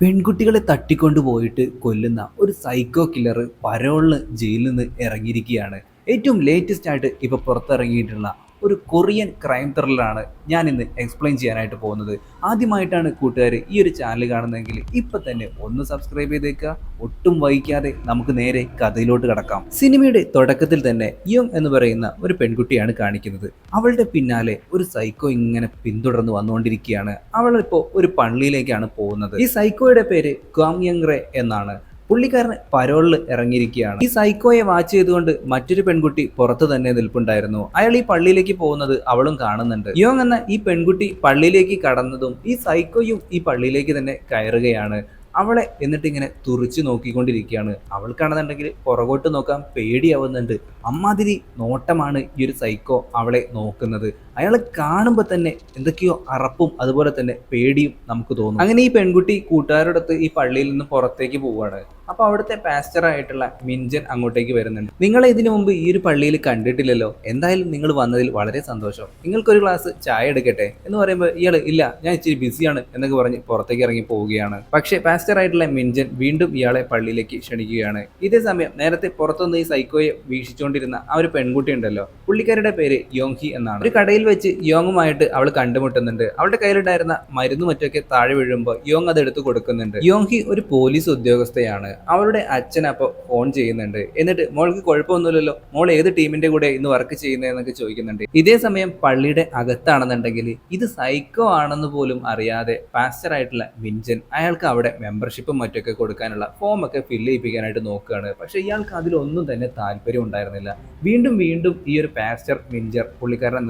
പെൺകുട്ടികളെ തട്ടിക്കൊണ്ടുപോയിട്ട് കൊല്ലുന്ന ഒരു സൈക്കോ കില്ലർ പരോളിന് ജയിലിൽ നിന്ന് ഇറങ്ങിയിരിക്കുകയാണ്. ഏറ്റവും ലേറ്റസ്റ്റ് ആയിട്ട് ഇപ്പോൾ പുറത്തിറങ്ങിയിട്ടുള്ള ഒരു കൊറിയൻ ക്രൈം ത്രില്ലറാണ് ഞാൻ ഇന്ന് എക്സ്പ്ലെയിൻ ചെയ്യാനായിട്ട് പോകുന്നത്. ആദ്യമായിട്ടാണ് കൂട്ടുകാർ ഈ ഒരു ചാനൽ കാണുന്നതെങ്കിൽ ഇപ്പം തന്നെ ഒന്ന് സബ്സ്ക്രൈബ് ചെയ്തേക്കുക. ഒട്ടും വൈകാതെ നമുക്ക് നേരെ കഥയിലോട്ട് കടക്കാം. സിനിമയുടെ തുടക്കത്തിൽ തന്നെ യോങ് എന്ന് പറയുന്ന ഒരു പെൺകുട്ടിയാണ് കാണിക്കുന്നത്. അവളുടെ പിന്നാലെ ഒരു സൈക്കോ ഇങ്ങനെ പിന്തുടർന്ന് വന്നുകൊണ്ടിരിക്കുകയാണ്. അവളിപ്പോൾ ഒരു പള്ളിയിലേക്കാണ് പോകുന്നത്. ഈ സൈക്കോയുടെ പേര് ക്വാങ് യങ് എന്നാണ്. പുള്ളിക്കാരൻ പരോളിൽ ഇറങ്ങിയിരിക്കുകയാണ്. ഈ സൈക്കോയെ വാച്ച് ചെയ്തുകൊണ്ട് മറ്റൊരു പെൺകുട്ടി പുറത്ത് തന്നെ നിൽപ്പുണ്ടായിരുന്നു. അയാൾ ഈ പള്ളിയിലേക്ക് പോകുന്നത് അവളും കാണുന്നുണ്ട്. യോങ് എന്ന ഈ പെൺകുട്ടി പള്ളിയിലേക്ക് കടന്നതും ഈ സൈക്കോയും ഈ പള്ളിയിലേക്ക് തന്നെ കയറുകയാണ്. അവളെ എന്നിട്ട് ഇങ്ങനെ തുറിച്ചു നോക്കിക്കൊണ്ടിരിക്കുകയാണ്. അവൾക്കാണെന്നുണ്ടെങ്കിൽ പുറകോട്ട് നോക്കാൻ പേടിയാവുന്നുണ്ട്. അമ്മാതിരി നോട്ടമാണ് ഈ ഒരു സൈക്കോ അവളെ നോക്കുന്നത്. അയാളെ കാണുമ്പോൾ തന്നെ എന്തൊക്കെയോ അറപ്പും അതുപോലെ തന്നെ പേടിയും നമുക്ക് തോന്നും. അങ്ങനെ ഈ പെൺകുട്ടി കൂട്ടുകാരോടൊത്ത് ഈ പള്ളിയിൽ നിന്ന് പുറത്തേക്ക് പോവുകയാണ് അപ്പോൾ അവിടുത്തെ പാസ്റ്ററായിട്ടുള്ള മിഞ്ചൻ അങ്ങോട്ടേക്ക് വരുന്നുണ്ട്. നിങ്ങളെ ഇതിനു മുമ്പ് ഈ ഒരു പള്ളിയിൽ കണ്ടിട്ടില്ലല്ലോ. എന്തായാലും നിങ്ങൾ വന്നതിൽ വളരെ സന്തോഷം. നിങ്ങൾക്കൊരു ഗ്ലാസ് ചായ എടുക്കട്ടെ? എന്ന് പറയുമ്പോൾ ഇയാൾ ഇല്ല ഞാൻ ഇച്ചിരി ബിസിയാണ് എന്നൊക്കെ പറഞ്ഞ് പുറത്തേക്ക് ഇറങ്ങി പോവുകയാണ്. പക്ഷേ പാസ്റ്ററായിട്ടുള്ള മിഞ്ചൻ വീണ്ടും ഇയാളെ പള്ളിയിലേക്ക് ക്ഷണിക്കുകയാണ്. ഇതേ സമയം നേരത്തെ പുറത്തുനിന്ന് ഈ സൈക്കോയെ വീക്ഷിച്ചുകൊണ്ടിരുന്ന ആ ഒരു പെൺകുട്ടി ഉണ്ടല്ലോ. പുള്ളിക്കാരുടെ പേര് യോങ്ഹി എന്നാണ്. ഒരു കടയിൽ വെച്ച് യോങ്ങുമായിട്ട് അവൾ കണ്ടുമുട്ടുന്നുണ്ട്. അവളുടെ കയ്യിലുണ്ടായിരുന്ന മരുന്ന് മറ്റൊക്കെ താഴെ വീഴുമ്പോൾ യോങ് അത് എടുത്തു കൊടുക്കുന്നുണ്ട്. യോങ്ഹി ഒരു പോലീസ് ഉദ്യോഗസ്ഥയാണ്. അവളുടെ അച്ഛൻ അപ്പോൾ ഫോൺ ചെയ്യുന്നുണ്ട്. എന്നിട്ട് മോൾക്ക് കുഴപ്പമൊന്നുമില്ലല്ലോ. മോൾ ഏത് ടീമിന്റെ കൂടെ ഇന്ന് വർക്ക് ചെയ്യുന്നതെന്നൊക്കെ ചോദിക്കുന്നുണ്ട്. ഇതേ സമയം പള്ളിയുടെ അകത്താണെന്നുണ്ടെങ്കിൽ ഇത് സൈക്കോ ആണെന്ന് പോലും അറിയാതെ പാസ്റ്റർ ആയിട്ടുള്ള വിഞ്ചൻ അയാൾക്ക് അവിടെ മെമ്പർഷിപ്പും മറ്റൊക്കെ കൊടുക്കാനുള്ള ഫോം ഒക്കെ ഫില്ല് ചെയ്യിപ്പിക്കാനായിട്ട് നോക്കുകയാണ്. പക്ഷേ ഇയാൾക്ക് അതിലൊന്നും തന്നെ താല്പര്യം ഉണ്ടായിരുന്നില്ല. വീണ്ടും വീണ്ടും ഈ ഒരു പാസ്റ്റർ മിഞ്ചർ പുള്ളിക്കാരനെ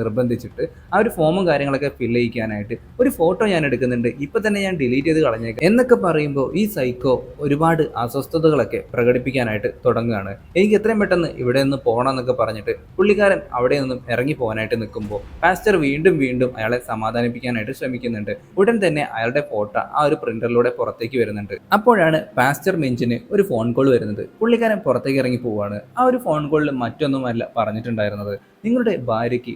നിർബന്ധിച്ചിട്ട് ആ ഒരു ഫോമും കാര്യങ്ങളൊക്കെ ഫില്ല് ചെയ്യിക്കാനായിട്ട് ഒരു ഫോട്ടോ ഞാൻ എടുക്കുന്നുണ്ട്. ഇപ്പൊ തന്നെ ഞാൻ ഡിലീറ്റ് ചെയ്ത് കളഞ്ഞേക്കാം. എന്നൊക്കെ പറയുമ്പോൾ ഈ സൈക്കോ ഒരുപാട് അസ്വസ്ഥതകളൊക്കെ പ്രകടിപ്പിക്കാനായിട്ട് തുടങ്ങുകയാണ്. എനിക്ക് എത്രയും പെട്ടെന്ന് ഇവിടെ നിന്ന് പോകണം എന്നൊക്കെ പറഞ്ഞിട്ട് പുള്ളിക്കാരൻ അവിടെ നിന്നും ഇറങ്ങി പോകാനായിട്ട് നിൽക്കുമ്പോൾ പാസ്റ്റർ വീണ്ടും വീണ്ടും അയാളെ സമാധാനിപ്പിക്കാനായിട്ട് ശ്രമിക്കുന്നുണ്ട്. ഉടൻ തന്നെ അയാളുടെ ഫോട്ടോ ആ ഒരു പ്രിന്ററിലൂടെ പുറത്തേക്ക് വരുന്നുണ്ട്. അപ്പോഴാണ് പാസ്റ്റർ മെഞ്ചിന് ഒരു ഫോൺ കോൾ വരുന്നത്. പുള്ളിക്കാരൻ പുറത്തേക്ക് ഇറങ്ങി പോവുകയാണ് ആ ഒരു ഫോൺ കോളിൽ മറ്റൊന്നുമല്ല പറഞ്ഞിട്ടുണ്ടായിരുന്നത്. നിങ്ങളുടെ ഭാര്യയ്ക്ക്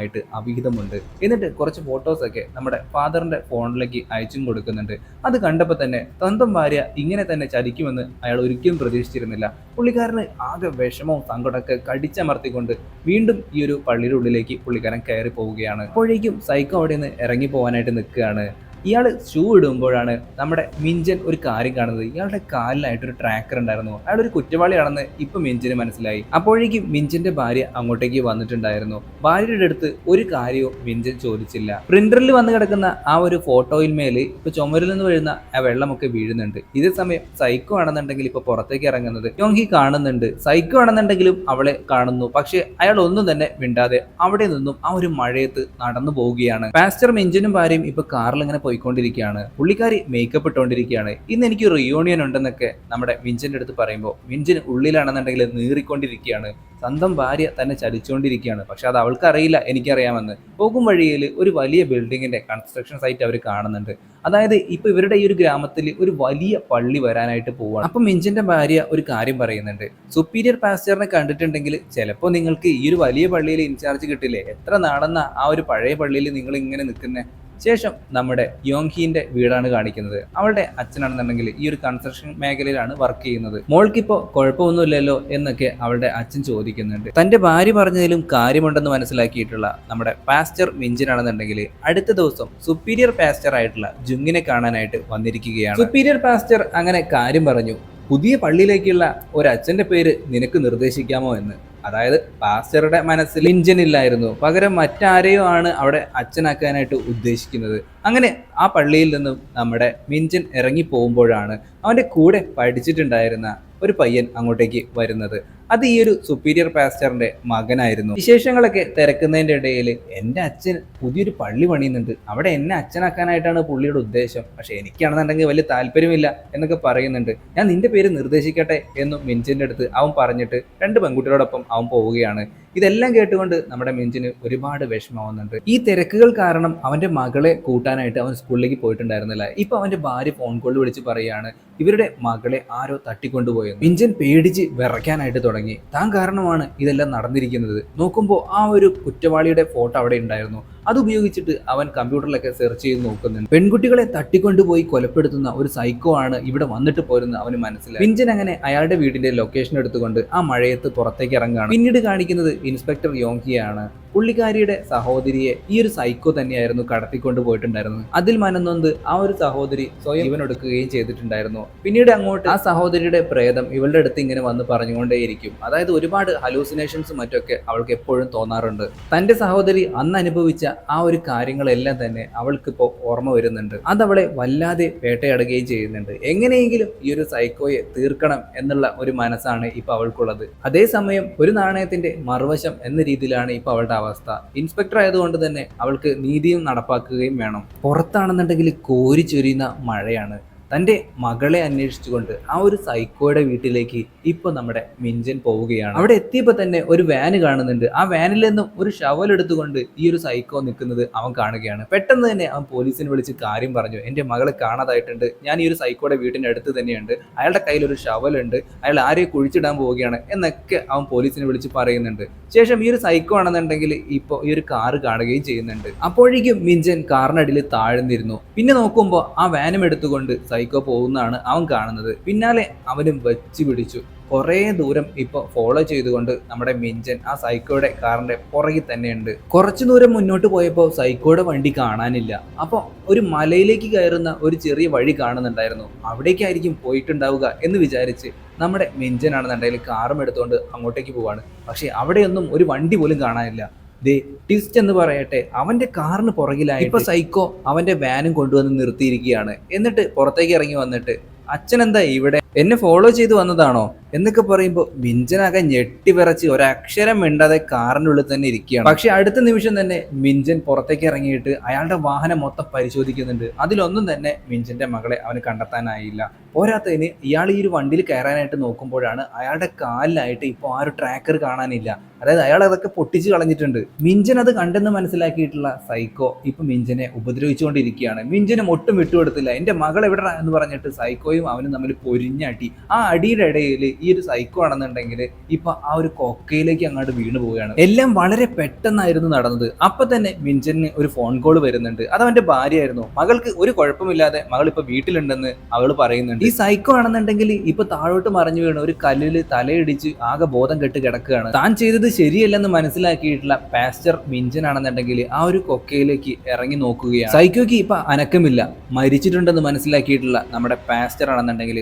മറ്റൊരാളുമായിട്ട് അവിഹിതമുണ്ട്. എന്നിട്ട് കുറച്ച് ഫോട്ടോസൊക്കെ നമ്മുടെ ഫാദറിന്റെ ഫോണിലേക്ക് അയച്ചും കൊടുക്കുന്നുണ്ട്. അത് കണ്ടപ്പോൾ തന്നെ സ്വന്തം ഭാര്യ ഇങ്ങനെ തന്നെ ചതിക്കുമെന്ന് അയാൾ ഒരിക്കലും പ്രതീക്ഷിച്ചിരുന്നില്ല. പുള്ളിക്കാരന് ആകെ വിഷമവും സങ്കടമൊക്കെ കടിച്ചമർത്തിക്കൊണ്ട് വീണ്ടും ഈ ഒരു പള്ളിയുടെ ഉള്ളിലേക്ക് പുള്ളിക്കാരൻ കയറി പോവുകയാണ് അപ്പോഴേക്കും സൈക്കോ അവിടെ നിന്ന് ഇറങ്ങി പോകാനായിട്ട് നിൽക്കുകയാണ്. ഇയാൾ ഷൂ ഇടുമ്പോഴാണ് നമ്മുടെ മിഞ്ചൻ ഒരു കാര്യം കാണുന്നത്. ഇയാളുടെ കാലിലായിട്ട് ഒരു ട്രാക്കർ ഉണ്ടായിരുന്നു. അയാൾ ഒരു കുറ്റവാളിയാണെന്ന് ഇപ്പൊ മിഞ്ചന് മനസ്സിലായി. അപ്പോഴേക്കും മിഞ്ചന്റെ ഭാര്യ അങ്ങോട്ടേക്ക് വന്നിട്ടുണ്ടായിരുന്നു. ഭാര്യയുടെ അടുത്ത് ഒരു കാര്യവും മിഞ്ചൻ ചോദിച്ചില്ല. പ്രിന്ററിൽ വന്ന് കിടക്കുന്ന ആ ഒരു ഫോട്ടോയിൽ മേൽ ഇപ്പൊ ചുമരിൽ നിന്ന് വീഴുന്ന ആ വെള്ളമൊക്കെ വീഴുന്നുണ്ട്. ഇതേ സമയം സൈക്കോ ആണെന്നുണ്ടെങ്കിൽ ഇപ്പൊ പുറത്തേക്ക് ഇറങ്ങുന്നത് യോങ്കി കാണുന്നുണ്ട്. സൈക്കോ ആണെന്നുണ്ടെങ്കിലും അവളെ കാണുന്നു. പക്ഷെ അയാൾ ഒന്നും തന്നെ മിണ്ടാതെ അവിടെ നിന്നും ആ ഒരു മഴയത്ത് നടന്നു പോവുകയാണ്. പാസ്റ്റർ മിഞ്ചനും ഭാര്യയും ഇപ്പൊ കാറിൽ ഇങ്ങനെ പോയിക്കൊണ്ടിരിക്കുകയാണ്. പുള്ളിക്കാരി മേക്കപ്പ് ഇട്ടുകൊണ്ടിരിക്കുകയാണ് ഇന്ന് എനിക്ക് റിയൂണിയൻ ഉണ്ടെന്നൊക്കെ നമ്മുടെ മിഞ്ചിന്റെ അടുത്ത് പറയുമ്പോൾ മിഞ്ചിന് ഉള്ളിലാണെന്നുണ്ടെങ്കിൽ നീറിക്കൊണ്ടിരിക്കുകയാണ്. സ്വന്തം ഭാര്യ തന്നെ ചലിച്ചുകൊണ്ടിരിക്കുകയാണ് പക്ഷെ അത് അവൾക്ക് അറിയില്ല എനിക്കറിയാമെന്ന്. പോകും വഴിയിൽ ഒരു വലിയ ബിൽഡിങ്ങിന്റെ കൺസ്ട്രക്ഷൻ സൈറ്റ് അവർ കാണുന്നുണ്ട്. അതായത് ഇപ്പൊ ഇവരുടെ ഈ ഒരു ഗ്രാമത്തിൽ ഒരു വലിയ പള്ളി വരാനായിട്ട് പോവാണ്. അപ്പം മിഞ്ചിന്റെ ഭാര്യ ഒരു കാര്യം പറയുന്നുണ്ട്. സുപ്പീരിയർ പാസ്റ്ററിനെ കണ്ടിട്ടുണ്ടെങ്കിൽ ചിലപ്പോൾ നിങ്ങൾക്ക് ഈ ഒരു വലിയ പള്ളിയിൽ ഇൻചാർജ് കിട്ടില്ലേ? എത്ര നാളെന്ന ആ ഒരു പഴയ പള്ളിയിൽ നിങ്ങൾ ഇങ്ങനെ നിൽക്കുന്നേ? ശേഷം നമ്മുടെ യോങ്ഹീന്റെ വീടാണ് കാണിക്കുന്നത്. അവളുടെ അച്ഛനാണെന്നുണ്ടെങ്കിൽ ഈ ഒരു കൺസ്ട്രക്ഷൻ മേഖലയിലാണ് വർക്ക് ചെയ്യുന്നത്. മോൾക്കിപ്പോ കുഴപ്പമൊന്നുമില്ലല്ലോ എന്നൊക്കെ അവളുടെ അച്ഛൻ ചോദിക്കുന്നുണ്ട്. തന്റെ ഭാര്യ പറഞ്ഞതിലും കാര്യമുണ്ടെന്ന് മനസ്സിലാക്കിയിട്ടുള്ള നമ്മുടെ പാസ്റ്റർ മിഞ്ചിനാണെന്നുണ്ടെങ്കിൽ അടുത്ത ദിവസം സുപ്പീരിയർ പാസ്റ്റർ ആയിട്ടുള്ള ജുങ്ങിനെ കാണാനായിട്ട് വന്നിരിക്കുകയാണ്. സുപ്പീരിയർ പാസ്റ്റർ അങ്ങനെ കാര്യം പറഞ്ഞു. പുതിയ പള്ളിയിലേക്കുള്ള ഒരു അച്ഛന്റെ പേര് നിനക്ക് നിർദ്ദേശിക്കാമോ എന്ന്. അതായത് പാസ്റ്ററുടെ മനസ്സിൽ ഇഞ്ചിൻ ഇല്ലായിരുന്നു. പകരം മറ്റാരെയോ ആണ് അവിടെ അച്ഛനാക്കാനായിട്ട് ഉദ്ദേശിക്കുന്നത്. അങ്ങനെ ആ പള്ളിയിൽ നിന്നും നമ്മുടെ മിഞ്ചൻ ഇറങ്ങി പോകുമ്പോഴാണ് അവന്റെ കൂടെ പഠിച്ചിട്ടുണ്ടായിരുന്ന ഒരു പയ്യൻ അങ്ങോട്ടേക്ക് വരുന്നത്. അത് ഈ ഒരു സുപ്പീരിയർ പാസ്റ്ററിന്റെ മകനായിരുന്നു. വിശേഷങ്ങളൊക്കെ തിരക്കുന്നതിന്റെ ഇടയിൽ എന്റെ അച്ഛൻ പുതിയൊരു പള്ളി പണിയുന്നുണ്ട്. അവിടെ എന്നെ അച്ഛനാക്കാനായിട്ടാണ് പുള്ളിയുടെ ഉദ്ദേശം. പക്ഷെ എനിക്കാണെന്നുണ്ടെങ്കിൽ വലിയ താല്പര്യമില്ല എന്നൊക്കെ പറയുന്നുണ്ട്. ഞാൻ നിന്റെ പേര് നിർദ്ദേശിക്കട്ടെ എന്നും മിഞ്ചിന്റെ അടുത്ത് അവൻ പറഞ്ഞിട്ട് രണ്ട് പെൺകുട്ടികളോടൊപ്പം അവൻ പോവുകയാണ്. ഇതെല്ലാം കേട്ടുകൊണ്ട് നമ്മുടെ മിഞ്ചിന് ഒരുപാട് വിഷമാവുന്നുണ്ട് ഈ തിരക്കുകൾ കാരണം അവന്റെ മകളെ കൂട്ടാനായിട്ട് അവൻ സ്കൂളിലേക്ക് പോയിട്ടുണ്ടായിരുന്നില്ല. ഇപ്പൊ അവന്റെ ഭാര്യ ഫോൺ കോൾ വിളിച്ച് പറയുകയാണ് ഇവരുടെ മകളെ ആരോ തട്ടിക്കൊണ്ടുപോയെന്ന്. മിഞ്ചൻ പേടിച്ച് വിറയ്ക്കാനായിട്ട് തുടങ്ങി. താൻ കാരണമാണ് ഇതെല്ലാം നടന്നിരിക്കുന്നത്. നോക്കുമ്പോൾ ആ ഒരു കുറ്റവാളിയുടെ ഫോട്ടോ അവിടെ ഉണ്ടായിരുന്നു. അത് ഉപയോഗിച്ചിട്ട് അവൻ കമ്പ്യൂട്ടറിലൊക്കെ സെർച്ച് ചെയ്ത് നോക്കുന്നുണ്ട്. പെൺകുട്ടികളെ തട്ടിക്കൊണ്ടുപോയി കൊലപ്പെടുത്തുന്ന ഒരു സൈക്കോ ആണ് ഇവിടെ വന്നിട്ട് പോരുന്ന അവന് മനസ്സിലായി. പിഞ്ചൻ അങ്ങനെ അയാളുടെ വീടിന്റെ ലൊക്കേഷൻ എടുത്തുകൊണ്ട് ആ മഴയത്ത് പുറത്തേക്ക് ഇറങ്ങുകയാണ്. പിന്നീട് കാണിക്കുന്നത് ഇൻസ്പെക്ടർ യോങ്കിയാണ്. പുള്ളിക്കാരിയുടെ സഹോദരിയെ ഈ ഒരു സൈക്കോ തന്നെയായിരുന്നു കടത്തിക്കൊണ്ട് പോയിട്ടുണ്ടായിരുന്നത്. അതിൽ മനന്നൊന്ത് ആ ഒരു സഹോദരി സ്വയം ഇവനെടുക്കുകയും ചെയ്തിട്ടുണ്ടായിരുന്നു. പിന്നീട് അങ്ങോട്ട് ആ സഹോദരിയുടെ പ്രേതം ഇവളുടെ അടുത്ത് ഇങ്ങനെ വന്ന് പറഞ്ഞുകൊണ്ടേയിരിക്കും. അതായത് ഒരുപാട് ഹലൂസിനേഷൻസ് മറ്റൊക്കെ അവൾക്ക് എപ്പോഴും തോന്നാറുണ്ട്. തന്റെ സഹോദരി അന്ന് അനുഭവിച്ച ആ ഒരു കാര്യങ്ങളെല്ലാം തന്നെ അവൾക്കിപ്പോൾ ഓർമ്മ വരുന്നുണ്ട്. അതവളെ വല്ലാതെ വേട്ടയാടുകയും ചെയ്യുന്നുണ്ട്. എങ്ങനെയെങ്കിലും ഈ ഒരു സൈക്കോയെ തീർക്കണം എന്നുള്ള ഒരു മനസ്സാണ് ഇപ്പൊ അവൾക്കുള്ളത്. അതേസമയം ഒരു നാണയത്തിന്റെ മറുവശം എന്ന രീതിയിലാണ് ഇപ്പൊ അവളുടെ അവസ്ഥ ഇൻസ്പെക്ടർ ആയതുകൊണ്ട് തന്നെ അവൾക്ക് നീതിയും നടപ്പാക്കുകയും വേണം. പുറത്താണെന്നുണ്ടെങ്കിൽ കോരി ചൊരിയുന്ന മഴയാണ്. തന്റെ മകളെ അന്വേഷിച്ചുകൊണ്ട് ആ ഒരു സൈക്കോയുടെ വീട്ടിലേക്ക് ഇപ്പൊ നമ്മുടെ മിഞ്ചൻ പോവുകയാണ്. അവിടെ എത്തിയപ്പോൾ തന്നെ ഒരു വാന് കാണുന്നുണ്ട്. ആ വാനിൽ നിന്നും ഒരു ഷവൽ എടുത്തുകൊണ്ട് ഈ ഒരു സൈക്കോ നിൽക്കുന്നത് അവൻ കാണുകയാണ്. പെട്ടെന്ന് തന്നെ അവൻ പോലീസിനെ വിളിച്ച് കാര്യം പറഞ്ഞു. എന്റെ മകളെ കാണാതായിട്ടുണ്ട്. ഞാൻ ഈ ഒരു സൈക്കോയുടെ വീടിന്റെ അടുത്ത് തന്നെയുണ്ട്. അയാളുടെ കയ്യിൽ ഒരു ഷവലുണ്ട് അയാൾ ആരെയും കുഴിച്ചിടാൻ പോവുകയാണ് എന്നൊക്കെ അവൻ പോലീസിനെ വിളിച്ച് പറയുന്നുണ്ട്. ശേഷം ഈ ഒരു സൈക്കോ ആണെന്നുണ്ടെങ്കിൽ ഇപ്പോൾ ഈ ഒരു കാറ് കാണുകയും ചെയ്യുന്നുണ്ട്. അപ്പോഴേക്കും മിഞ്ചൻ കാറിനടിയിൽ താഴ്ന്നിരുന്നു. പിന്നെ നോക്കുമ്പോൾ ആ വാനും എടുത്തുകൊണ്ട് സൈക്കോ പോകുന്നതാണ് അവൻ കാണുന്നത്. പിന്നാലെ അവനും വെച്ച് പിടിച്ചു. കുറേ ദൂരം ഇപ്പോൾ ഫോളോ ചെയ്തുകൊണ്ട് നമ്മുടെ മിഞ്ചൻ ആ സൈക്കോയുടെ കാറിന്റെ പുറകിൽ തന്നെയുണ്ട്. കുറച്ചു ദൂരം മുന്നോട്ട് പോയപ്പോൾ സൈക്കോയുടെ വണ്ടി കാണാനില്ല. അപ്പോൾ ഒരു മലയിലേക്ക് കയറുന്ന ഒരു ചെറിയ വഴി കാണുന്നുണ്ടായിരുന്നു. അവിടേക്കായിരിക്കും പോയിട്ടുണ്ടാവുക എന്ന് വിചാരിച്ച് നമ്മുടെ മിഞ്ചനാണെന്നുണ്ടെങ്കിൽ കാറും എടുത്തുകൊണ്ട് അങ്ങോട്ടേക്ക് പോവാണ്. പക്ഷേ അവിടെയൊന്നും ഒരു വണ്ടി പോലും കാണാനില്ല. ദേ ടിസ്റ്റ് എന്ന് പറയട്ടെ അവന്റെ കാറിന് പുറകിലായി ഇപ്പൊ സൈക്കോ അവന്റെ വാനും കൊണ്ടുവന്ന് നിർത്തിയിരിക്കുകയാണ്. എന്നിട്ട് പുറത്തേക്ക് ഇറങ്ങി വന്നിട്ട് അച്ഛൻ എന്താ ഇവിടെ? എന്നെ ഫോളോ ചെയ്തു വന്നതാണോ? എന്നൊക്കെ പറയുമ്പോൾ മിഞ്ചനാകെ ഞെട്ടി വിറച്ച് ഒരക്ഷരം മിണ്ടാതെ കാറിന്റെ ഉള്ളിൽ തന്നെ ഇരിക്കുകയാണ്. പക്ഷെ അടുത്ത നിമിഷം തന്നെ മിഞ്ചൻ പുറത്തേക്ക് ഇറങ്ങിയിട്ട് അയാളുടെ വാഹനം മൊത്തം പരിശോധിക്കുന്നുണ്ട്. അതിലൊന്നും തന്നെ മിഞ്ചന്റെ മകളെ അവന് കണ്ടെത്താനായില്ല. പോരാത്തതിന് ഇയാൾ ഈ ഒരു വണ്ടിയിൽ കയറാനായിട്ട് നോക്കുമ്പോഴാണ് അയാളുടെ കാലിലായിട്ട് ഇപ്പോൾ ആ ഒരു ട്രാക്കർ കാണാനില്ല. അതായത് അയാൾ അതൊക്കെ പൊട്ടിച്ച് കളഞ്ഞിട്ടുണ്ട്. മിഞ്ചൻ അത് കണ്ടെന്ന് മനസ്സിലാക്കിയിട്ടുള്ള സൈക്കോ ഇപ്പം മിഞ്ചനെ ഉപദ്രവിച്ചുകൊണ്ടിരിക്കുകയാണ്. മിഞ്ചനും ഒട്ടും വിട്ടുകൊടുത്തില്ല. എന്റെ മകൾ എവിടെ എന്ന് പറഞ്ഞിട്ട് സൈക്കോയും അവനും തമ്മിൽ പൊരിഞ്ഞടി ആ അടിയുടെ ഇടയിൽ ഈ ഒരു സൈക്കോ ആണെന്നുണ്ടെങ്കിൽ ഇപ്പൊ ആ ഒരു കൊക്കയിലേക്ക് അങ്ങോട്ട് വീണു പോവുകയാണ്. എല്ലാം വളരെ പെട്ടെന്നായിരുന്നു നടന്നത്. അപ്പൊ തന്നെ മിഞ്ചന് ഒരു ഫോൺ കോൾ വരുന്നുണ്ട്. അത് അവന്റെ ഭാര്യയായിരുന്നു. മകൾക്ക് ഒരു കുഴപ്പമില്ലാതെ മകൾ ഇപ്പൊ വീട്ടിലുണ്ടെന്ന് അവൾ പറയുന്നുണ്ട്. ഈ സൈക്കോ ആണെന്നുണ്ടെങ്കിൽ ഇപ്പൊ താഴോട്ട് മറിഞ്ഞു വീണ് ഒരു കല്ലിൽ തലയിടിച്ച് ആകെ ബോധം കെട്ട് കിടക്കുകയാണ്. താൻ ചെയ്തത് ശരിയല്ലെന്ന് മനസ്സിലാക്കിയിട്ടുള്ള പാസ്റ്റർ മിഞ്ചൻ ആണെന്നുണ്ടെങ്കിൽ ആ ഒരു കൊക്കയിലേക്ക് ഇറങ്ങി നോക്കുകയാണ്. സൈക്കോയ്ക്ക് ഇപ്പൊ അനക്കമില്ല. മരിച്ചിട്ടുണ്ടെന്ന് മനസ്സിലാക്കിയിട്ടുള്ള നമ്മുടെ പാസ്റ്റർ ആണെന്നുണ്ടെങ്കിൽ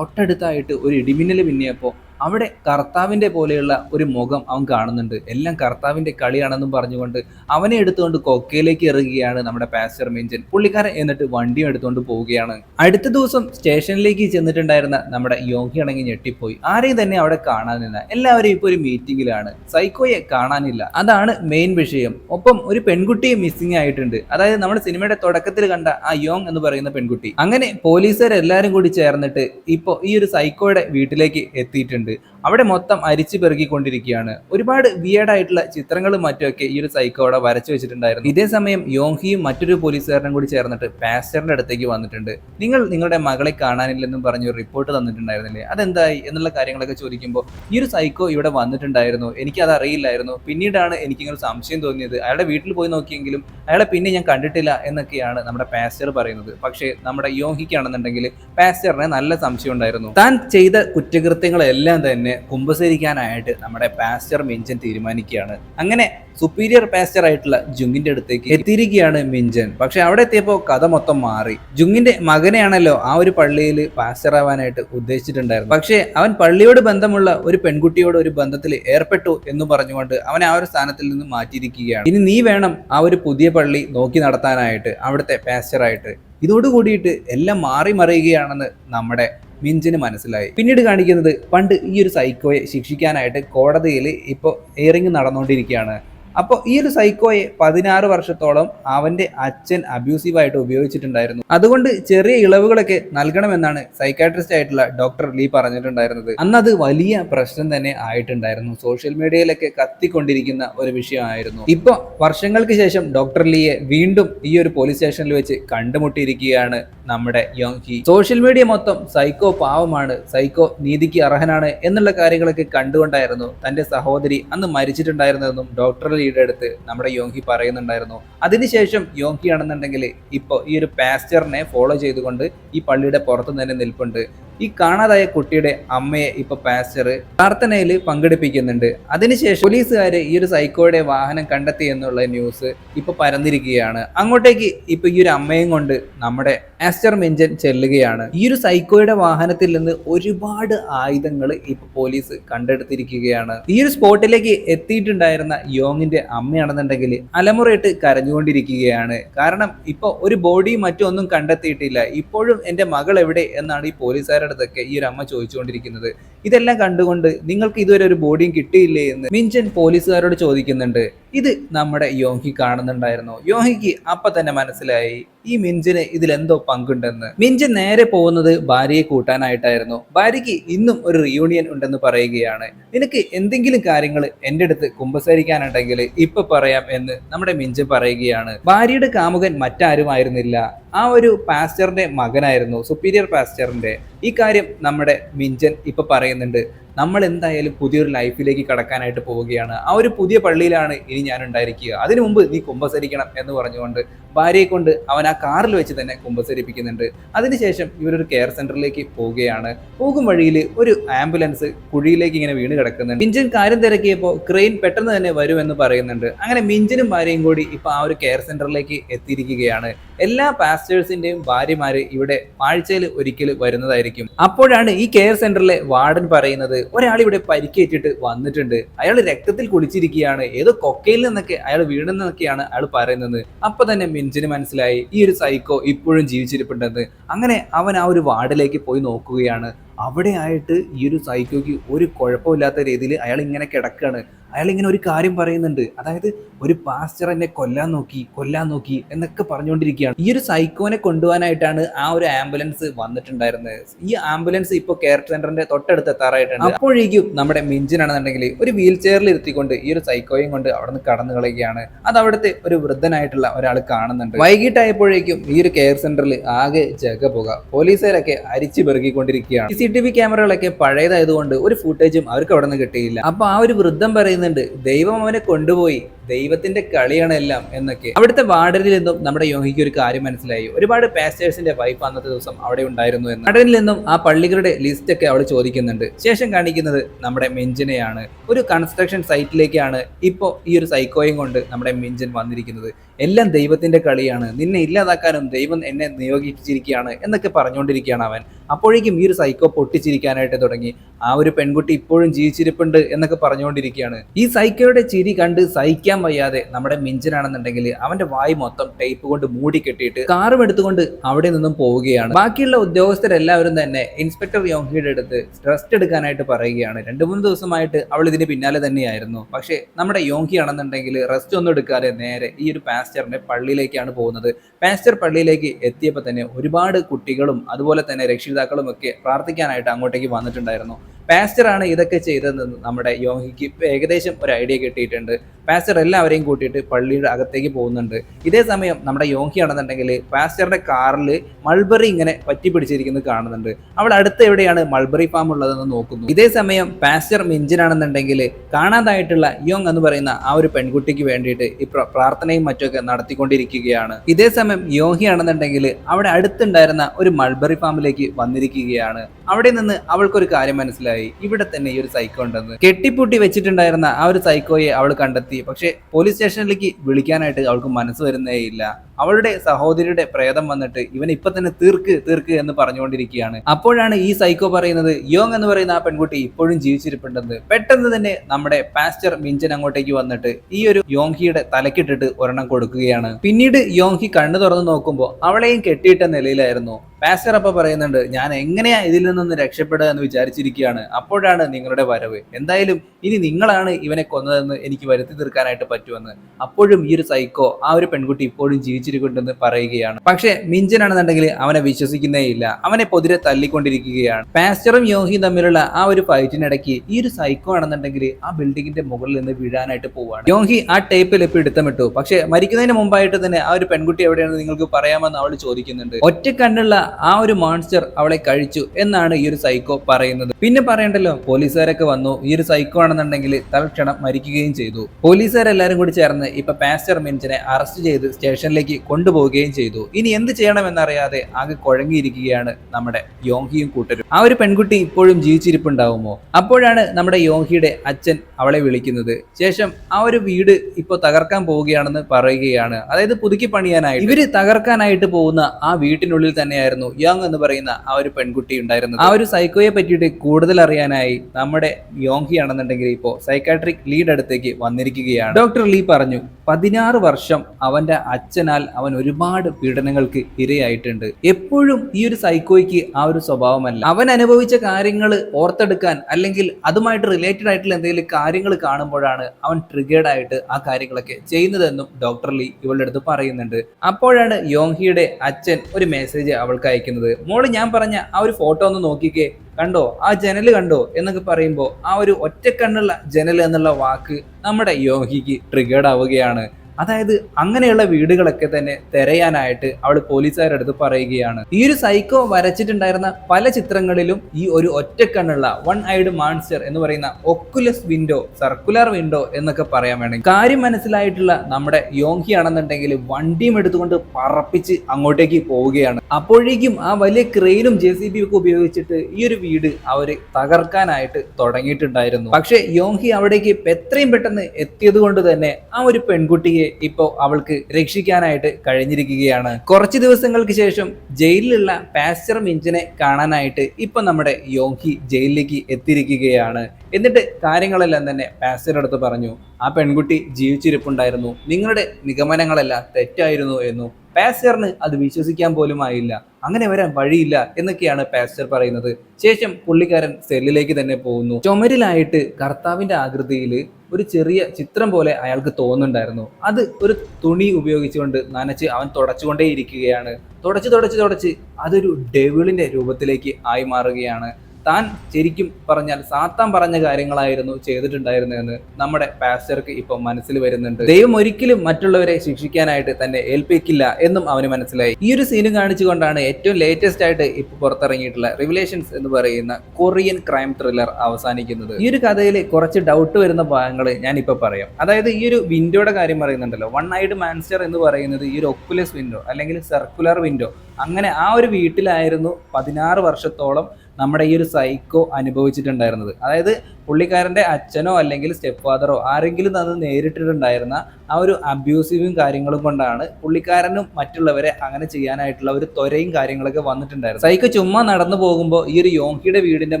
തൊട്ടടുത്തായിട്ട് ഒരു ഇടിമിന്നൽ പിന്നിയപ്പോ അവിടെ കർത്താവിന്റെ പോലെയുള്ള ഒരു മുഖം അവൻ കാണുന്നുണ്ട്. എല്ലാം കർത്താവിന്റെ കളിയാണെന്നും പറഞ്ഞുകൊണ്ട് അവനെ എടുത്തുകൊണ്ട് കൊക്കയിലേക്ക് ഇറങ്ങുകയാണ് നമ്മുടെ പാസ്റ്റർ മെഞ്ചൻ. പുള്ളിക്കാരൻ എന്നിട്ട് വണ്ടിയും എടുത്തുകൊണ്ട് പോവുകയാണ്. അടുത്ത ദിവസം സ്റ്റേഷനിലേക്ക് ചെന്നിട്ടുണ്ടായിരുന്ന നമ്മുടെ യോഗി അണങ്ങി ഞെട്ടിപ്പോയി. ആരെയും തന്നെ അവിടെ കാണാനില്ല. എല്ലാവരും ഇപ്പോൾ ഒരു മീറ്റിംഗിലാണ് സൈക്കോയെ കാണാനില്ല. അതാണ് മെയിൻ വിഷയം. ഒപ്പം ഒരു പെൺകുട്ടിയും മിസ്സിംഗ് ആയിട്ടുണ്ട്. അതായത് നമ്മുടെ സിനിമയുടെ തുടക്കത്തിൽ കണ്ട ആ യോങ് എന്ന് പറയുന്ന പെൺകുട്ടി. അങ്ങനെ പോലീസുകാരെല്ലാരും കൂടി ചേർന്നിട്ട് ഇപ്പോൾ ഈ ഒരു സൈക്കോയുടെ വീട്ടിലേക്ക് എത്തിയിട്ടുണ്ട്. പറയുന്നുണ്ട് അവിടെ മൊത്തം അരിച്ചു പെറുകിക്കൊണ്ടിരിക്കുകയാണ് ഒരുപാട് വിയേഡ് ആയിട്ടുള്ള ചിത്രങ്ങളും മറ്റുമൊക്കെ ഈ ഒരു സൈക്കോ അവിടെ വരച്ചു വെച്ചിട്ടുണ്ടായിരുന്നു. ഇതേ സമയം യോങ്ഹിയും മറ്റൊരു പോലീസുകാരനും കൂടി ചേർന്നിട്ട് പാസ്റ്ററിന്റെ അടുത്തേക്ക് വന്നിട്ടുണ്ട്. നിങ്ങൾ നിങ്ങളുടെ മകളെ കാണാനില്ലെന്നും പറഞ്ഞ് ഒരു റിപ്പോർട്ട് തന്നിട്ടുണ്ടായിരുന്നില്ലേ? അതെന്തായി? എന്നുള്ള കാര്യങ്ങളൊക്കെ ചോദിക്കുമ്പോൾ ഈ ഒരു സൈക്കോ ഇവിടെ വന്നിട്ടുണ്ടായിരുന്നു. എനിക്ക് അത് അറിയില്ലായിരുന്നു. പിന്നീടാണ് എനിക്കിങ്ങനെ സംശയം തോന്നിയത്. അയാളുടെ വീട്ടിൽ പോയി നോക്കിയെങ്കിലും അയാളെ പിന്നെ ഞാൻ കണ്ടിട്ടില്ല എന്നൊക്കെയാണ് നമ്മുടെ പാസ്റ്റർ പറയുന്നത്. പക്ഷേ നമ്മുടെ യോഹിക്കാണെന്നുണ്ടെങ്കിൽ പാസ്റ്ററിനെ നല്ല സംശയം ഉണ്ടായിരുന്നു. താൻ ചെയ്ത കുറ്റകൃത്യങ്ങളെല്ലാം തന്നെ കുമ്പസരിക്കാനായിട്ട് നമ്മുടെ പാസ്റ്റർ മിഞ്ചൻ തീരുമാനിക്കുകയാണ്. അങ്ങനെ സുപ്പീരിയർ പാസ്റ്റർ ആയിട്ടുള്ള ജുങ്ങിന്റെ അടുത്തേക്ക് എത്തിയിരിക്കുകയാണ് മിഞ്ചൻ. പക്ഷെ അവിടെ എത്തിയപ്പോൾ കഥ മൊത്തം മാറി. ജുങ്ങിന്റെ മകനെയാണല്ലോ ആ ഒരു പള്ളിയിൽ പാസ്റ്റർ ആവാനായിട്ട് ഉദ്ദേശിച്ചിട്ടുണ്ടായിരുന്നു പക്ഷേ അവൻ പള്ളിയോട് ബന്ധമുള്ള ഒരു പെൺകുട്ടിയോട് ഒരു ബന്ധത്തിൽ ഏർപ്പെട്ടു എന്ന് പറഞ്ഞുകൊണ്ട് അവൻ ആ ഒരു സ്ഥാനത്തിൽ നിന്ന് മാറ്റിയിരിക്കുകയാണ്. ഇനി നീ വേണം ആ ഒരു പുതിയ പള്ളി നോക്കി നടത്താനായിട്ട് അവിടുത്തെ പാസ്റ്ററായിട്ട് ഇതോടുകൂടിയിട്ട് എല്ലാം മാറി മറിയുകയാണെന്ന് നമ്മുടെ മിഞ്ചിന് മനസ്സിലായി. പിന്നീട് കാണിക്കുന്നത് പണ്ട് ഈ ഒരു സൈക്കോയെ ശിക്ഷിക്കാനായിട്ട് കോടതിയിൽ ഇപ്പോൾ എയറിങ് നടന്നുകൊണ്ടിരിക്കുകയാണ്. അപ്പോൾ ഈ ഒരു സൈക്കോയെ പതിനാറ് വർഷത്തോളം അവന്റെ അച്ഛൻ അബ്യൂസീവായിട്ട് ഉപയോഗിച്ചിട്ടുണ്ടായിരുന്നു. അതുകൊണ്ട് ചെറിയ ഇളവുകളൊക്കെ നൽകണമെന്നാണ് സൈക്കാട്രിസ്റ്റ് ആയിട്ടുള്ള ഡോക്ടർ ലീ പറഞ്ഞിട്ടുണ്ടായിരുന്നത്. അന്നത് വലിയ പ്രശ്നം തന്നെ ആയിട്ടുണ്ടായിരുന്നു. സോഷ്യൽ മീഡിയയിലൊക്കെ കത്തിക്കൊണ്ടിരിക്കുന്ന ഒരു വിഷയമായിരുന്നു. ഇപ്പൊ വർഷങ്ങൾക്ക് ശേഷം ഡോക്ടർ ലീയെ വീണ്ടും ഈ ഒരു പോലീസ് സ്റ്റേഷനിൽ വെച്ച് കണ്ടുമുട്ടിയിരിക്കുകയാണ് നമ്മുടെ യോങ് ഹി സോഷ്യൽ മീഡിയ മൊത്തം സൈക്കോ പാവമാണ് സൈക്കോ നീതിക്ക് അർഹനാണ് എന്നുള്ള കാര്യങ്ങളൊക്കെ കണ്ടുകൊണ്ടായിരുന്നു തന്റെ സഹോദരി അന്ന് മരിച്ചിട്ടുണ്ടായിരുന്നതെന്നും ഡോക്ടർ ലീ പള്ളിയുടെ അടുത്ത് നമ്മുടെ യോങ്കി പറയുന്നുണ്ടായിരുന്നു. അതിനുശേഷം യോങ്കി ആണെന്നുണ്ടെങ്കിൽ ഇപ്പോൾ ഈ ഒരു പാസ്റ്ററിനെ ഫോളോ ചെയ്തുകൊണ്ട് ഈ പള്ളിയുടെ പുറത്ത് തന്നെ നിൽപ്പുണ്ട്. ഈ കാണാതായ കുട്ടിയുടെ അമ്മയെ ഇപ്പൊ പാസ്റ്റർ പ്രാർത്ഥനയിൽ പങ്കെടുപ്പിക്കുന്നുണ്ട്. അതിനുശേഷം പോലീസുകാര് ഈ ഒരു സൈക്കോയുടെ വാഹനം കണ്ടെത്തി എന്നുള്ള ന്യൂസ് ഇപ്പൊ പരന്നിരിക്കുകയാണ്. അങ്ങോട്ടേക്ക് ഇപ്പൊ ഈ ഒരു അമ്മയും കൊണ്ട് നമ്മുടെ ആസ്റ്റർ മെഞ്ചൻ ചെല്ലുകയാണ്. ഈ ഒരു സൈക്കോയുടെ വാഹനത്തിൽ നിന്ന് ഒരുപാട് ആയുധങ്ങൾ ഇപ്പൊ പോലീസ് കണ്ടെടുത്തിരിക്കുകയാണ്. ഈ ഒരു സ്പോട്ടിലേക്ക് എത്തിയിട്ടുണ്ടായിരുന്ന യോങ്ങിന്റെ അമ്മയാണെന്നുണ്ടെങ്കിൽ അലമുറയിട്ട് കരഞ്ഞുകൊണ്ടിരിക്കുകയാണ്. കാരണം ഇപ്പൊ ഒരു ബോഡിയും മറ്റൊന്നും കണ്ടെത്തിയിട്ടില്ല. ഇപ്പോഴും എന്റെ മകൾ എവിടെ എന്നാണ് ഈ പോലീസുകാരുടെ അടുത്തൊക്കെ ഈ ഒരു അമ്മ ചോദിച്ചുകൊണ്ടിരിക്കുന്നത്. ഇതെല്ലാം കണ്ടുകൊണ്ട് നിങ്ങൾക്ക് ഇതുവരെ ഒരു ബോഡിയും കിട്ടിയില്ലേ എന്ന് മിഞ്ചൻ പോലീസുകാരോട് ചോദിക്കുന്നുണ്ട്. ഇത് നമ്മുടെ യോഹി കാണുന്നുണ്ടായിരുന്നു? യോഹിക്ക് അപ്പൊ തന്നെ മനസ്സിലായി. ഈ മിഞ്ചിന് ഇതിലെന്തോ പങ്കുണ്ടെന്ന്. മിഞ്ച് നേരെ പോകുന്നത് ഭാര്യയെ കൂട്ടാനായിട്ടായിരുന്നു. ഭാര്യയ്ക്ക് ഇന്നും ഒരു റിയൂണിയൻ ഉണ്ടെന്ന് പറയുകയാണ്. നിനക്ക് എന്തെങ്കിലും കാര്യങ്ങൾ എന്റെ അടുത്ത് കുമ്പസരിക്കാനുണ്ടെങ്കിൽ ഇപ്പൊ പറയാം എന്ന് നമ്മുടെ മിഞ്ച് പറയുകയാണ്. ഭാര്യയുടെ കാമുകൻ മറ്റാരുമായിരുന്നില്ല. ആ ഒരു പാസ്റ്ററിന്റെ മകനായിരുന്നു സുപ്പീരിയർ പാസ്റ്ററിന്റെ. ഈ കാര്യം നമ്മുടെ മിഞ്ചൻ ഇപ്പൊ പറയുന്നുണ്ട്. നമ്മൾ എന്തായാലും പുതിയൊരു ലൈഫിലേക്ക് കടക്കാനായിട്ട് പോവുകയാണ്. ആ ഒരു പുതിയ പള്ളിയിലാണ് ഇനി ഞാൻ ഉണ്ടായിരിക്കുക. അതിനു മുമ്പ് നീ കുമ്പസരിക്കണം എന്ന് പറഞ്ഞുകൊണ്ട് ഭാര്യയെ കൊണ്ട് അവൻ ആ കാറിൽ വെച്ച് തന്നെ കുമ്പസരിപ്പിക്കുന്നുണ്ട്. അതിനുശേഷം ഇവരൊരു കെയർ സെന്ററിലേക്ക് പോവുകയാണ്. പോകും വഴിയിൽ ഒരു ആംബുലൻസ് കുഴിയിലേക്ക് ഇങ്ങനെ വീണ് കിടക്കുന്നുണ്ട്. മിഞ്ചൻ കാര്യം തിരക്കിയപ്പോൾ ക്രെയിൻ പെട്ടെന്ന് തന്നെ വരുമെന്ന് പറയുന്നുണ്ട്. അങ്ങനെ മിഞ്ചനും ഭാര്യയും കൂടി ഇപ്പൊ ആ ഒരു കെയർ സെന്ററിലേക്ക് എത്തിയിരിക്കുകയാണ്. എല്ലാ പാസ്റ്റേഴ്സിന്റെയും ഭാര്യമാര് ഇവിടെ ആഴ്ചയിൽ ഒരിക്കൽ വരുന്നതായിരിക്കും. അപ്പോഴാണ് ഈ കെയർ സെന്ററിലെ വാർഡൻ പറയുന്നത് ഒരാൾ ഇവിടെ പരിക്കേറ്റിട്ട് വന്നിട്ടുണ്ട്. അയാൾ രക്തത്തിൽ കുളിച്ചിരിക്കുകയാണ്. ഏതോ കൊക്കയിൽ നിന്നൊക്കെ അയാൾ വീണെന്നൊക്കെയാണ് അയാൾ പറയുന്നത്. അപ്പൊ തന്നെ മിഞ്ചിന് മനസ്സിലായി ഈ ഒരു സൈക്കോ ഇപ്പോഴും ജീവിച്ചിരിപ്പുണ്ടെന്ന്. അങ്ങനെ അവൻ ആ ഒരു വാർഡിലേക്ക് പോയി നോക്കുകയാണ്. അവിടെ ആയിട്ട് ഈ ഒരു സൈക്കോയ്ക്ക് ഒരു കുഴപ്പമില്ലാത്ത രീതിയിൽ അയാൾ ഇങ്ങനെ കിടക്കുകയാണ്. അയാൾ ഇങ്ങനെ ഒരു കാര്യം പറയുന്നുണ്ട്. അതായത് ഒരു പാസ്റ്റർ എന്നെ കൊല്ലാൻ നോക്കി കൊല്ലാൻ നോക്കി എന്നൊക്കെ പറഞ്ഞുകൊണ്ടിരിക്കുകയാണ്. ഈ ഒരു സൈക്കോനെ കൊണ്ടുപോകാനായിട്ടാണ് ആ ഒരു ആംബുലൻസ് വന്നിട്ടുണ്ടായിരുന്നത്. ഈ ആംബുലൻസ് ഇപ്പോൾ കെയർ സെന്ററിന്റെ തൊട്ടടുത്ത് എത്താറായിട്ടുണ്ട്. അപ്പോഴേക്കും നമ്മുടെ മിഞ്ചിനാണെന്നുണ്ടെങ്കിൽ ഒരു വീൽ ചെയറിൽ ഇരുത്തിക്കൊണ്ട് ഈ ഒരു സൈക്കോയും കൊണ്ട് അവിടെ നിന്ന് കടന്നു കളയുകയാണ്. അത് അവിടുത്തെ ഒരു വൃദ്ധനായിട്ടുള്ള ഒരാൾ കാണുന്നുണ്ട്. വൈകിട്ടായപ്പോഴേക്കും ഈ ഒരു കെയർ സെന്ററിൽ ആകെ ജഗ പുക പോലീസുകാരൊക്കെ അരിച്ചു പെറുകിക്കൊണ്ടിരിക്കുകയാണ് സി ടി വി ക്യാമറകളൊക്കെ പഴയതായതുകൊണ്ട് ഒരു ഫുട്ടേജും അവർക്ക് അവിടെ നിന്ന് കിട്ടിയില്ല. അപ്പൊ ആ ഒരു വൃദ്ധം പറയുന്നുണ്ട്. ദൈവം അവനെ കൊണ്ടുപോയി. ദൈവത്തിന്റെ കളിയാണ് എല്ലാം എന്നൊക്കെ. അവിടുത്തെ വാർഡനിൽ നിന്നും നമ്മുടെ യോഹിക്ക് ഒരു കാര്യം മനസ്സിലായി. ഒരുപാട് പാസ്റ്റേഴ്സിന്റെ വൈഫ് അന്നത്തെ ദിവസം അവിടെ ഉണ്ടായിരുന്നു എന്ന്. വാർഡനിൽ നിന്നും ആ പള്ളികളുടെ ലിസ്റ്റ് ഒക്കെ അവിടെ ചോദിക്കുന്നുണ്ട്. ശേഷം കാണിക്കുന്നത് നമ്മുടെ മെഞ്ചിനെയാണ്. ഒരു കൺസ്ട്രക്ഷൻ സൈറ്റിലേക്കാണ് ഇപ്പോൾ ഈ ഒരു സൈക്കോയും കൊണ്ട് നമ്മുടെ മെഞ്ചൻ വന്നിരിക്കുന്നത്. എല്ലാം ദൈവത്തിന്റെ കളിയാണ്. നിന്നെ ഇല്ലാതാക്കാനും ദൈവം എന്നെ നിയോഗിച്ചിരിക്കുകയാണ് എന്നൊക്കെ പറഞ്ഞുകൊണ്ടിരിക്കുകയാണ് അവൻ. അപ്പോഴേക്കും ഈ ഒരു സൈക്കോ പൊട്ടിച്ചിരിക്കാനായിട്ട് തുടങ്ങി. ആ ഒരു പെൺകുട്ടി ഇപ്പോഴും ജീവിച്ചിരിപ്പുണ്ട് എന്നൊക്കെ പറഞ്ഞുകൊണ്ടിരിക്കുകയാണ്. ഈ സൈക്കോയുടെ ചിരി കണ്ട് സഹിക്കാൻ വയ്യാതെ നമ്മുടെ മിഞ്ചനാണെന്നുണ്ടെങ്കിൽ അവന്റെ വായി മൊത്തം ടേപ്പ് കൊണ്ട് മൂടി കെട്ടിയിട്ട് കാറും എടുത്തുകൊണ്ട് അവിടെ നിന്നും പോവുകയാണ്. ബാക്കിയുള്ള ഉദ്യോഗസ്ഥരെല്ലാവരും തന്നെ ഇൻസ്പെക്ടർ യോങ്കിയുടെ അടുത്ത് റെസ്റ്റ് എടുക്കാനായിട്ട് പറയുകയാണ്. രണ്ടു മൂന്ന് ദിവസമായിട്ട് അവൾ ഇതിന് പിന്നാലെ തന്നെയായിരുന്നു. പക്ഷേ നമ്മുടെ യോങ്കി ആണെന്നുണ്ടെങ്കിൽ റെസ്റ്റ് ഒന്നും എടുക്കാതെ നേരെ ഈ ഒരു പാസ്റ്ററിന്റെ പള്ളിയിലേക്കാണ് പോകുന്നത്. പാസ്റ്റർ പള്ളിയിലേക്ക് എത്തിയപ്പോൾ തന്നെ ഒരുപാട് കുട്ടികളും അതുപോലെ തന്നെ രക്ഷിതാക്കളും ഒക്കെ പ്രാർത്ഥിക്കാനായിട്ട് അങ്ങോട്ടേക്ക് വന്നിട്ടുണ്ടായിരുന്നു. പാസ്റ്ററാണ് ഇതൊക്കെ ചെയ്തതെന്ന് നമ്മുടെ യോഹിക്ക് ഏകദേശം ഒരു ഐഡിയ കിട്ടിയിട്ടുണ്ട്. പാസ്റ്റർ എല്ലാവരെയും കൂട്ടിയിട്ട് പള്ളിയുടെ അകത്തേക്ക് പോകുന്നുണ്ട്. ഇതേ സമയം നമ്മുടെ യോഹി ആണെന്നുണ്ടെങ്കിൽ പാസ്റ്ററിന്റെ കാറിൽ മൾബറി ഇങ്ങനെ പറ്റി പിടിച്ചിരിക്കുന്നത് കാണുന്നുണ്ട്. അവിടെ അടുത്ത് എവിടെയാണ് മൾബറി ഫാം ഉള്ളതെന്ന് നോക്കുന്നു. ഇതേ സമയം പാസ്റ്റർ മിഞ്ചിനാണെന്നുണ്ടെങ്കിൽ കാണാതായിട്ടുള്ള യോങ് എന്ന് പറയുന്ന ആ ഒരു പെൺകുട്ടിക്ക് വേണ്ടിയിട്ട് ഈ പ്രാർത്ഥനയും മറ്റൊക്കെ നടത്തിക്കൊണ്ടിരിക്കുകയാണ്. ഇതേ സമയം യോഹി ആണെന്നുണ്ടെങ്കിൽ അവിടെ അടുത്തുണ്ടായിരുന്ന ഒരു മൾബറി ഫാമിലേക്ക് വന്നിരിക്കുകയാണ്. അവിടെ നിന്ന് അവൾക്കൊരു കാര്യം മനസ്സിലായി. ഇവിടെ തന്നെ ഈ ഒരു സൈക്കോ ഉണ്ടെന്ന്. കെട്ടിപ്പൂട്ടി വെച്ചിട്ടുണ്ടായിരുന്ന ആ ഒരു സൈക്കോയെ അവൾ കണ്ടെത്തി. പക്ഷേ പോലീസ് സ്റ്റേഷനിലേക്ക് വിളിക്കാനായിട്ട് അവൾക്ക് മനസ്സ് വരുന്നേ ഇല്ല. അവളുടെ സഹോദരിയുടെ പ്രേതം വന്നിട്ട് ഇവൻ ഇപ്പൊ തന്നെ തീർക്ക് തീർക്ക് എന്ന് പറഞ്ഞുകൊണ്ടിരിക്കുകയാണ്. അപ്പോഴാണ് ഈ സൈക്കോ പറയുന്നത് യോങ് എന്ന് പറയുന്ന ആ പെൺകുട്ടി ഇപ്പോഴും ജീവിച്ചിരിപ്പുണ്ടെന്ന്. പെട്ടെന്ന് തന്നെ നമ്മുടെ പാസ്റ്റർ മിഞ്ചൻ അങ്ങോട്ടേക്ക് വന്നിട്ട് ഈ ഒരു യോങ്ഹിയുടെ തലക്കിട്ടിട്ട് ഒരെണ്ണം കൊടുക്കുകയാണ്. പിന്നീട് യോങ്ഹി കണ്ണു തുറന്നു നോക്കുമ്പോൾ അവളെയും കെട്ടിയിട്ട നിലയിലായിരുന്നു. പാസ്റ്റർ അപ്പൊ പറയുന്നുണ്ട് ഞാൻ എങ്ങനെയാ ഇതിൽ നിന്നൊന്ന് രക്ഷപ്പെടുക എന്ന് വിചാരിച്ചിരിക്കുകയാണ്. അപ്പോഴാണ് നിങ്ങളുടെ വരവ്. എന്തായാലും ഇനി നിങ്ങളാണ് ഇവനെ കൊന്നതെന്ന് എനിക്ക് വരുത്തി തീർക്കാനായിട്ട് പറ്റുമെന്ന്. അപ്പോഴും ഈ ഒരു സൈക്കോ ആ ഒരു പെൺകുട്ടി ഇപ്പോഴും ജീവിച്ചിരിക്കുന്നുണ്ടെന്ന് പറയുകയാണ്. പക്ഷേ മിഞ്ചനാണെന്നുണ്ടെങ്കിൽ അവനെ വിശ്വസിക്കുന്നേ ഇല്ല. അവനെ പൊതിരെ തല്ലിക്കൊണ്ടിരിക്കുകയാണ്. പാസ്റ്ററും യോഹിയും തമ്മിലുള്ള ആ ഒരു ഫൈറ്റിനിടയ്ക്ക് ഈ ഒരു സൈക്കോ ആണെന്നുണ്ടെങ്കിൽ ആ ബിൽഡിങ്ങിന്റെ മുകളിൽ നിന്ന് വീഴാനായിട്ട് പോവാണ് യോഹി ആ ടേപ്പിൽ ഇപ്പൊ എടുത്തമിട്ടു. പക്ഷേ മരിക്കുന്നതിന് മുമ്പായിട്ട് തന്നെ ആ ഒരു പെൺകുട്ടി എവിടെയാണെന്ന് നിങ്ങൾക്ക് പറയാമെന്ന് അവൾ ചോദിക്കുന്നുണ്ട്. ഒറ്റ കണ്ണുള്ള ആ ഒരു മോൺസ്റ്റർ അവളെ കഴിച്ചു എന്നാണ് ഈ ഒരു സൈക്കോ പറയുന്നത്. പിന്നെ പറയണ്ടല്ലോ പോലീസുകാരൊക്കെ വന്നു. ഈ ഒരു സൈക്കോ ആണെന്നുണ്ടെങ്കിൽ തൽക്ഷണം മരിക്കുകയും ചെയ്തു. പോലീസുകാരെല്ലാരും കൂടി ചേർന്ന് ഇപ്പൊ പാസ്റ്റർ മിൻസിനെ അറസ്റ്റ് ചെയ്ത് സ്റ്റേഷനിലേക്ക് കൊണ്ടുപോവുകയും ചെയ്തു. ഇനി എന്ത് ചെയ്യണമെന്നറിയാതെ ആകെ കുഴങ്ങിയിരിക്കുകയാണ് നമ്മുടെ യോങ്കിയും കൂട്ടരും. ആ ഒരു പെൺകുട്ടി ഇപ്പോഴും ജീവിച്ചിരിപ്പുണ്ടാവുമോ? അപ്പോഴാണ് നമ്മുടെ യോങ്കിയുടെ അച്ഛൻ അവളെ വിളിക്കുന്നത്. ശേഷം ആ ഒരു വീട് ഇപ്പോൾ തകർക്കാൻ പോവുകയാണെന്ന് പറയുകയാണ്. അതായത് പുതുക്കി പണിയാനായി ഇവർ തകർക്കാനായിട്ട് പോകുന്ന ആ വീട്ടിനുള്ളിൽ തന്നെയായിരുന്നു യോങ് എന്ന് പറയുന്ന ആ ഒരു പെൺകുട്ടി ഉണ്ടായിരുന്നത്. ആ ഒരു സൈക്കോയെ പറ്റിയിട്ട് കൂടുതൽ അറിയാനായി നമ്മുടെ യോങ്കി ആണെന്നുണ്ടെങ്കിൽ ഇപ്പോൾ സൈക്കാട്രിക് ലീഡ് അടുത്തേക്ക് വന്നിരിക്കുകയാണ്. ഡോക്ടർ ലീ പറഞ്ഞു പതിനാറ് വർഷം അവന്റെ അച്ഛനാൽ അവൻ ഒരുപാട് പീഡനങ്ങൾക്ക് ഇരയായിട്ടുണ്ട്. എപ്പോഴും ഈ ഒരു സൈക്കോയ്ക്ക് ആ ഒരു സ്വഭാവമല്ല. അവൻ അനുഭവിച്ച കാര്യങ്ങൾ ഓർത്തെടുക്കാൻ അല്ലെങ്കിൽ അതുമായിട്ട് റിലേറ്റഡ് ആയിട്ടുള്ള എന്തെങ്കിലും കാര്യങ്ങൾ കാണുമ്പോഴാണ് അവൻ ട്രിഗേർഡ് ആയിട്ട് ആ കാര്യങ്ങളൊക്കെ ചെയ്യുന്നതെന്നും ഡോക്ടർ ലീ ഇവളുടെ അടുത്ത് പറയുന്നുണ്ട്. അപ്പോഴാണ് യോങ്ഹിയുടെ അച്ഛൻ ഒരു മെസ്സേജ് അവൾക്ക് അയക്കുന്നത്. മോൾ ഞാൻ പറഞ്ഞ ആ ഒരു ഫോട്ടോ ഒന്ന് നോക്കിക്കേ. കണ്ടോ? ആ ജനൽ കണ്ടോ? എന്നൊക്കെ പറയുമ്പോൾ ആ ഒരു ഒറ്റക്കണ്ണുള്ള ജനൽ എന്നുള്ള വാക്ക് നമ്മുടെ യോഗിക്ക് ട്രിഗേർഡ് ആവുകയാണ്. അതായത് അങ്ങനെയുള്ള വീടുകളൊക്കെ തന്നെ തിരയാനായിട്ട് അവൾ പോലീസുകാരുടെ അടുത്ത് പറയുകയാണ്. ഈ ഒരു സൈക്കോ വരച്ചിട്ടുണ്ടായിരുന്ന പല ചിത്രങ്ങളിലും ഈ ഒരു ഒറ്റക്കണ്ണുള്ള വൺ ഐഡ് മാൺസ്റ്റർ എന്ന് പറയുന്ന ഒക്കുലസ് വിൻഡോ സർക്കുലർ വിൻഡോ എന്നൊക്കെ പറയാൻ വേണമെങ്കിൽ കാര്യം മനസ്സിലായിട്ടുള്ള നമ്മുടെ യോങ്കി ആണെന്നുണ്ടെങ്കിൽ വണ്ടിയും എടുത്തുകൊണ്ട് പറപ്പിച്ച് അങ്ങോട്ടേക്ക് പോവുകയാണ്. അപ്പോഴേക്കും ആ വലിയ ക്രെയിനും ജെ സി ബി ഒക്കെ ഉപയോഗിച്ചിട്ട് ഈ ഒരു വീട് അവർ തകർക്കാനായിട്ട് തുടങ്ങിയിട്ടുണ്ടായിരുന്നു. പക്ഷേ യോങ്കി അവിടേക്ക് എത്രയും പെട്ടെന്ന് എത്തിയത് കൊണ്ട് തന്നെ ആ ഒരു പെൺകുട്ടിയെ ഇപ്പോ അവൾക്ക് രക്ഷിക്കാനായിട്ട് കഴിഞ്ഞിരിക്കുകയാണ്. കുറച്ച് ദിവസങ്ങൾക്ക് ശേഷം ജയിലിലുള്ള പാസ്റ്റർ മിഞ്ചിനെ കാണാനായിട്ട് ഇപ്പൊ നമ്മുടെ യോങ്കി ജയിലിലേക്ക് എത്തിയിരിക്കുകയാണ്. എന്നിട്ട് കാര്യങ്ങളെല്ലാം തന്നെ പാസ്റ്റർ അടുത്ത് പറഞ്ഞു. ആ പെൺകുട്ടി ജീവിച്ചിരിപ്പുണ്ടായിരുന്നു. നിങ്ങളുടെ നിഗമനങ്ങളെല്ലാം തെറ്റായിരുന്നു എന്നും പാസ്റ്ററിന് അത് വിശ്വസിക്കാൻ പോലും ആയില്ല. അങ്ങനെ വരാൻ വഴിയില്ല എന്നൊക്കെയാണ് പാസ്റ്റർ പറയുന്നത്. ശേഷം പുള്ളിക്കാരൻ സെല്ലിലേക്ക് തന്നെ പോകുന്നു. ചുമരിലായിട്ട് കർത്താവിന്റെ ആകൃതിയിൽ ഒരു ചെറിയ ചിത്രം പോലെ അയാൾക്ക് തോന്നുന്നുണ്ടായിരുന്നു. അത് ഒരു തുണി ഉപയോഗിച്ചുകൊണ്ട് നനച്ച് അവൻ തുടച്ചുകൊണ്ടേയിരിക്കുകയാണ്. തുടച്ച് തുടച്ച് തുടച്ച് അതൊരു ഡെവിളിന്റെ രൂപത്തിലേക്ക് ആയി മാറുകയാണ്. താൻ ശരിക്കും പറഞ്ഞാൽ സാത്താൻ പറഞ്ഞ കാര്യങ്ങളായിരുന്നു ചെയ്തിട്ടുണ്ടായിരുന്നതെന്ന് നമ്മുടെ പാസ്റ്റർക്ക് ഇപ്പോൾ മനസ്സിൽ വരുന്നുണ്ട്. ദൈവം ഒരിക്കലും മറ്റുള്ളവരെ ശിക്ഷിക്കാനായിട്ട് തന്നെ ഏൽപ്പിക്കില്ല എന്നും അവന് മനസ്സിലായി. ഈ ഒരു സീന് കാണിച്ചുകൊണ്ടാണ് ഏറ്റവും ലേറ്റസ്റ്റ് ആയിട്ട് ഇപ്പൊ പുറത്തിറങ്ങിയിട്ടുള്ള റിവലേഷൻസ് എന്ന് പറയുന്ന കൊറിയൻ ക്രൈം ത്രില്ലർ അവസാനിക്കുന്നത്. ഈ ഒരു കഥയിൽ കുറച്ച് ഡൗട്ട് വരുന്ന ഭാഗങ്ങൾ ഞാൻ ഇപ്പൊ പറയാം. അതായത് ഈ ഒരു വിൻഡോയുടെ കാര്യം പറയുന്നുണ്ടല്ലോ. വൺ ഐഡ് മാൻസ്റ്റർ എന്ന് പറയുന്നത് ഈ ഒരു ഒക്കുലസ് വിൻഡോ അല്ലെങ്കിൽ സർക്കുലർ വിൻഡോ അങ്ങനെ ആ ഒരു വീട്ടിലായിരുന്നു പതിനാറ് വർഷത്തോളം നമ്മുടെ ഈ ഒരു സൈക്കോ അനുഭവിച്ചിട്ടുണ്ടായിരുന്നത്. അതായത് പുള്ളിക്കാരന്റെ അച്ഛനോ അല്ലെങ്കിൽ സ്റ്റെപ്പ് ഫാദറോ ആരെങ്കിലും അത് നേരിട്ടിട്ടുണ്ടായിരുന്ന ആ ഒരു അബ്യൂസീവും കാര്യങ്ങളും കൊണ്ടാണ് പുള്ളിക്കാരനും മറ്റുള്ളവരെ അങ്ങനെ ചെയ്യാനായിട്ടുള്ള ഒരു ത്വരയും കാര്യങ്ങളൊക്കെ വന്നിട്ടുണ്ടായിരുന്നു സൈക്കോ ചുമ്മാ നടന്നു പോകുമ്പോൾ ഈ ഒരു യോങ്കിയുടെ വീടിന്റെ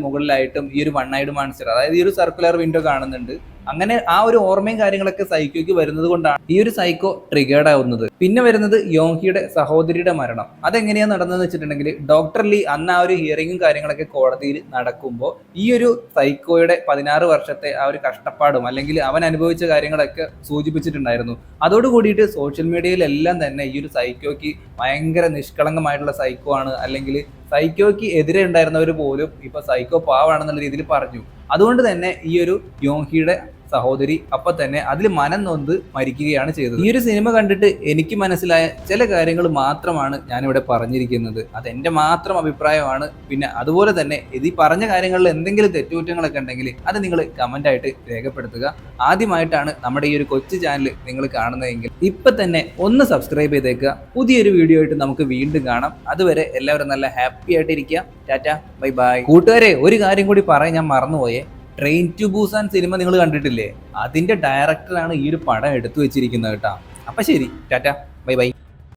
മുകളിലായിട്ടും ഈ ഒരു വൺ ഐഡ് മാൺസ്റ്റർ അതായത് ഈ ഒരു സർക്കുലർ വിൻഡോ കാണുന്നുണ്ട്. അങ്ങനെ ആ ഒരു ഓർമ്മയും കാര്യങ്ങളൊക്കെ സൈക്കോയ്ക്ക് വരുന്നത് കൊണ്ടാണ് ഈ ഒരു സൈക്കോ ട്രിഗേർഡ് ആവുന്നത്. പിന്നെ വരുന്നത് യോങ്കിയുടെ സഹോദരിയുടെ മരണം. അതെങ്ങനെയാണ് നടന്നതെന്ന് വെച്ചിട്ടുണ്ടെങ്കിൽ ഡോക്ടർ ലീ അന്ന് ആ ഒരു ഹിയറിങ്ങും കാര്യങ്ങളൊക്കെ കോടതിയിൽ നടക്കുമ്പോൾ ഈ ഒരു സൈക്കോയുടെ പതിനാറ് വർഷത്തെ ആ ഒരു കഷ്ടപ്പാടും അല്ലെങ്കിൽ അവൻ അനുഭവിച്ച കാര്യങ്ങളൊക്കെ സൂചിപ്പിച്ചിട്ടുണ്ടായിരുന്നു. അതോട് കൂടിയിട്ട് സോഷ്യൽ മീഡിയയിലെല്ലാം തന്നെ ഈ ഒരു സൈക്കോയ്ക്ക് ഭയങ്കര നിഷ്കളങ്കമായിട്ടുള്ള സൈക്കോ ആണ്. അല്ലെങ്കിൽ സൈക്കോയ്ക്ക് എതിരെ ഉണ്ടായിരുന്നവർ പോലും ഇപ്പൊ സൈക്കോ പാവാണെന്നുള്ള രീതിയിൽ പറഞ്ഞു. അതുകൊണ്ട് തന്നെ ഈ ഒരു യോങ്കിയുടെ സഹോദരി അപ്പൊ തന്നെ അതിൽ മനം നൊന്ത് മരിക്കുകയാണ് ചെയ്തത്. ഈ ഒരു സിനിമ കണ്ടിട്ട് എനിക്ക് മനസ്സിലായ ചില കാര്യങ്ങൾ മാത്രമാണ് ഞാനിവിടെ പറഞ്ഞിരിക്കുന്നത്. അത് എന്റെ മാത്രം അഭിപ്രായമാണ്. പിന്നെ അതുപോലെ തന്നെ ഇത് ഈ പറഞ്ഞ കാര്യങ്ങളിൽ എന്തെങ്കിലും തെറ്റുകുറ്റങ്ങളൊക്കെ ഉണ്ടെങ്കിൽ അത് നിങ്ങൾ കമന്റ് ആയിട്ട് രേഖപ്പെടുത്തുക. ആദ്യമായിട്ടാണ് നമ്മുടെ ഈ ഒരു കൊച്ചു ചാനൽ നിങ്ങൾ കാണുന്നതെങ്കിൽ ഇപ്പൊ തന്നെ ഒന്ന് സബ്സ്ക്രൈബ് ചെയ്തേക്കുക. പുതിയൊരു വീഡിയോ ആയിട്ട് നമുക്ക് വീണ്ടും കാണാം. അതുവരെ എല്ലാവരും നല്ല ഹാപ്പി ആയിട്ടിരിക്കുക. Tata bye bye. കൂട്ടുകാരെ ഒരു കാര്യം കൂടി പറയാൻ ഞാൻ മറന്നുപോയേ. ട്രെയിൻ ടു ബൂസാൻ സിനിമ നിങ്ങൾ കണ്ടിട്ടില്ലേ? അതിന്റെ ഡയറക്ടറാണ് ഈ ഒരു പടം എടുത്തു വെച്ചിരിക്കുന്നത് കേട്ടോ. അപ്പൊ ശരി ടാറ്റ ബൈ ബൈ.